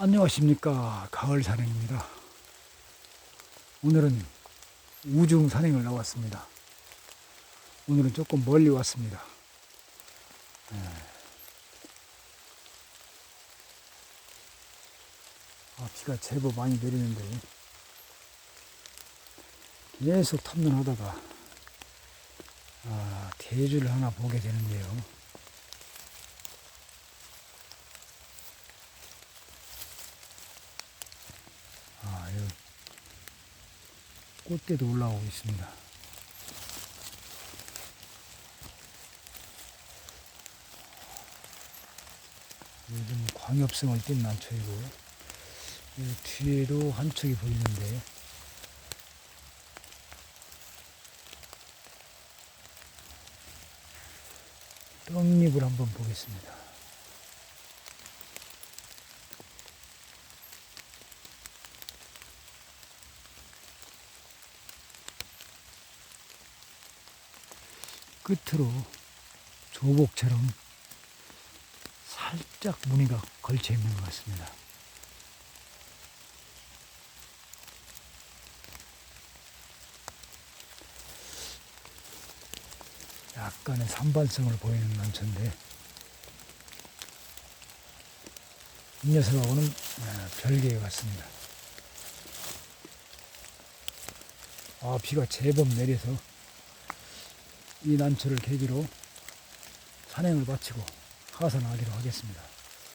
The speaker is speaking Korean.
안녕하십니까 가을 산행입니다. 오늘은 우중 산행을 나왔습니다. 오늘은 조금 멀리 왔습니다. 예. 아, 비가 제법 많이 내리는데 계속 탐문하다가 아, 대주를 하나 보게 되는데요. 아, 여기 꽃대도 올라오고 있습니다. 요즘 광엽성을 띈 난초이고 이 뒤에도 한 척이 보이는데 떡잎을 한번 보겠습니다. 끝으로 조복처럼 살짝 무늬가 걸쳐 있는 것 같습니다. 약간의 산반성을 보이는 난초인데 이 녀석하고는 어, 별개의 같습니다. 아 비가 제법 내려서 이 난초를 계기로 산행을 마치고 하산하기로 하겠습니다.